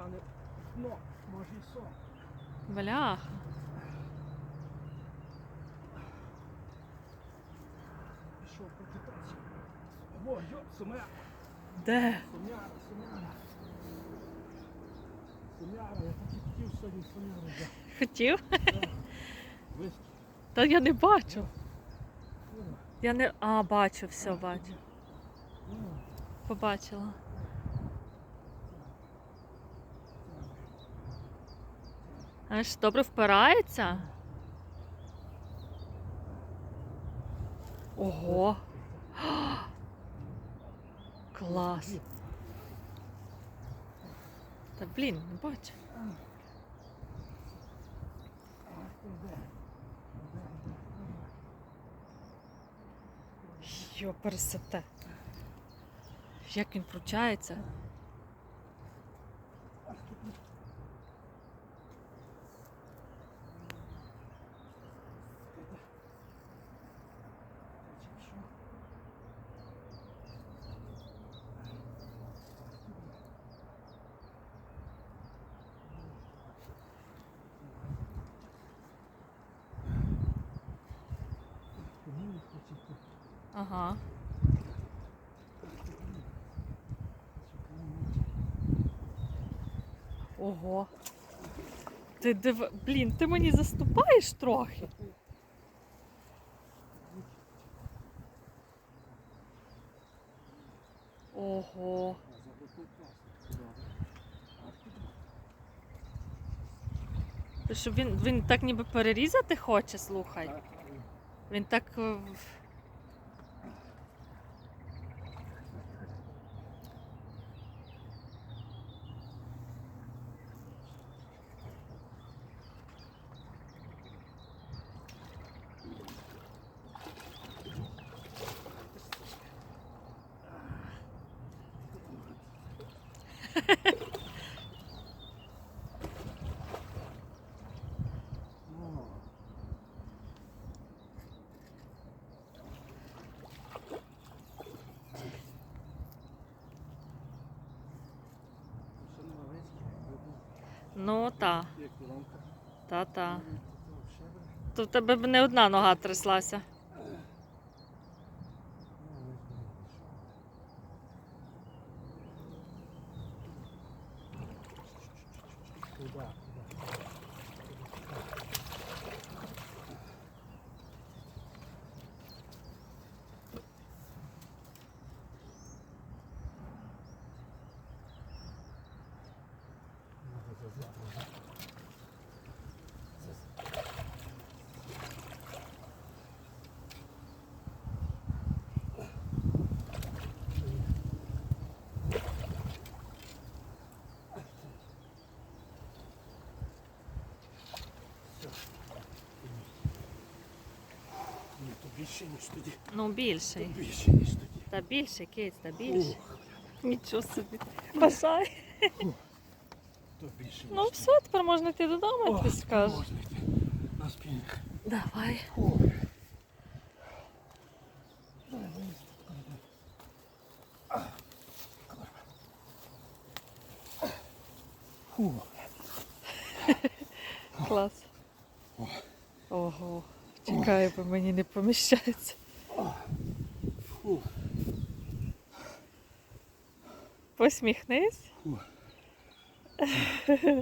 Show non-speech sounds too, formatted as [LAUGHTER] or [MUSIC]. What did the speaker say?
Але дно, може і сон. Бляха. Пішов покидатися. О, йо, сумя, Де? сумяра, сумяра. Сумяра, я так і хотів сьогодні сумяру взяти. Хотів? Та я не бачу. Ну, Я не. А, бачу, все бачу. Побачила. Аж добре впирається. Ого. [GASPS] Клас. Та блін, не бачу. Йо, пересете. Як він кручається. Ага. Ого. Ти див... Блін, ти мені заступаєш трохи. Ого. Ти що він, він так ніби перерізати хоче, слухай. Він так. е, в- Ну та, та, та. То в тебе б не одна нога тряслася. То більше, ніж тоді. Ну, більший. Більше, ніж тоді. Та більше, киць, та більше. Ух, Нічого собі. Бажай. то більше, ніж Ну тоді. все, тепер можна йти додому, як О, ти скажеш. Можна йти на спінінг. Давай. О. Фу. Клас. Ого. Чекай, бо мені не поміщається. Посміхнись. [LAUGHS]